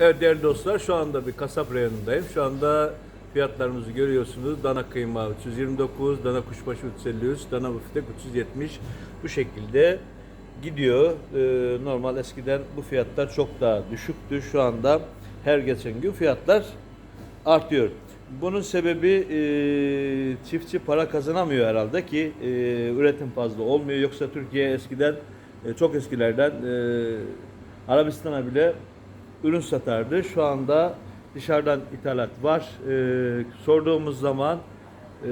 Evet değerli dostlar şu anda bir kasap reyonundayım. Şu anda fiyatlarımızı görüyorsunuz. Dana kıyma 329, dana kuşbaşı 353, dana biftek 370 bu şekilde gidiyor. Ee, normal eskiden bu fiyatlar çok daha düşüktü. Şu anda her geçen gün fiyatlar artıyor. Bunun sebebi e, çiftçi para kazanamıyor herhalde ki e, üretim fazla olmuyor. Yoksa Türkiye eskiden e, çok eskilerden e, Arabistan'a bile ürün satardı. Şu anda dışarıdan ithalat var. E, sorduğumuz zaman e,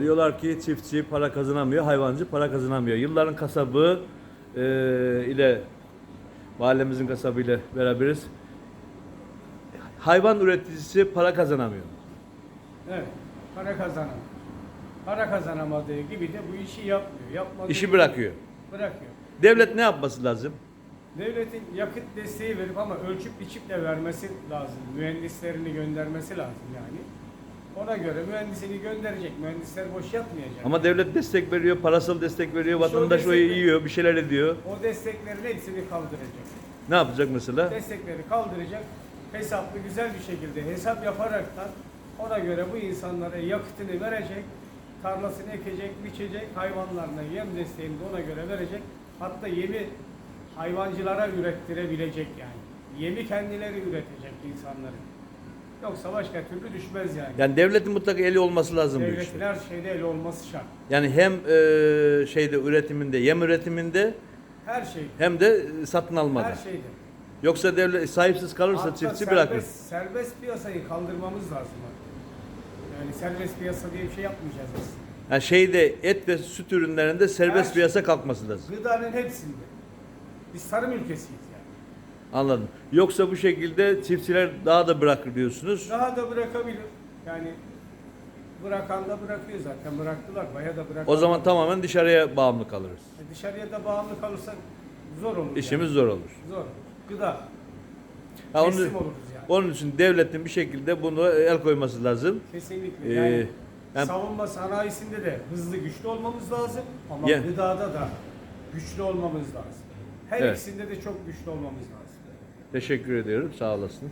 diyorlar ki çiftçi para kazanamıyor, hayvancı para kazanamıyor. Yılların kasabı e, ile mahallemizin kasabı ile beraberiz. Hayvan üreticisi para kazanamıyor. Evet, para kazanamıyor. Para kazanamadığı gibi de bu işi yapmıyor. Yapmadığı İşi bırakıyor. Bırakıyor. Devlet ne yapması lazım? Devletin yakıt desteği verip ama ölçüp biçip de vermesi lazım. Mühendislerini göndermesi lazım yani. Ona göre mühendisini gönderecek. Mühendisler boş yapmayacak. Ama devlet destek veriyor, parasal destek veriyor, İşte o vatandaş o yiyor, bir şeyler ediyor. o desteklerin hepsini kaldıracak. Ne yapacak mesela? Destekleri kaldıracak. Hesaplı güzel bir şekilde hesap yaparaktan ona göre bu insanlara yakıtını verecek. Tarlasını ekecek, biçecek, hayvanlarına yem desteğini de ona göre verecek. Hatta yemi hayvancılara ürettirebilecek yani. Yemi kendileri üretecek insanların. Yoksa başka türlü düşmez yani. Yani devletin mutlaka eli olması lazım bu Devletin işte. her şeyde el olması şart. Yani hem e, şeyde üretiminde, yem üretiminde Her şey. hem de e, satın almada. Her şeyde. Yoksa devlet sahipsiz kalırsa Hatta çiftçi serbest, bırakır. Serbest piyasayı kaldırmamız lazım. Yani serbest piyasa diye bir şey yapmayacağız biz. Yani şeyde et ve süt ürünlerinde serbest Her- piyasa kalkması lazım. Gıdanın hepsinde. Biz tarım ülkesiyiz yani. Anladım. Yoksa bu şekilde çiftçiler daha da bırakır diyorsunuz. Daha da bırakabilir. Yani bırakan da bırakıyor zaten. Bıraktılar. Bayağı da bırakan. O zaman tamamen dışarıya bağımlı kalırız. E Dışarıya da bağımlı kalırsak zor olur. İşimiz zor olur. Zor. Gıda. Ha, onu, Teslim oluruz yani. onun için devletin bir şekilde bunu el koyması lazım. Kesinlikle. Ee, Yani, yani- savunma sanayisinde de hızlı güçlü olmamız lazım. Ama Ya- gıdada da güçlü olmamız lazım. Her Evet. ikisinde de çok güçlü olmamız lazım. Teşekkür ediyorum. Sağ olasın.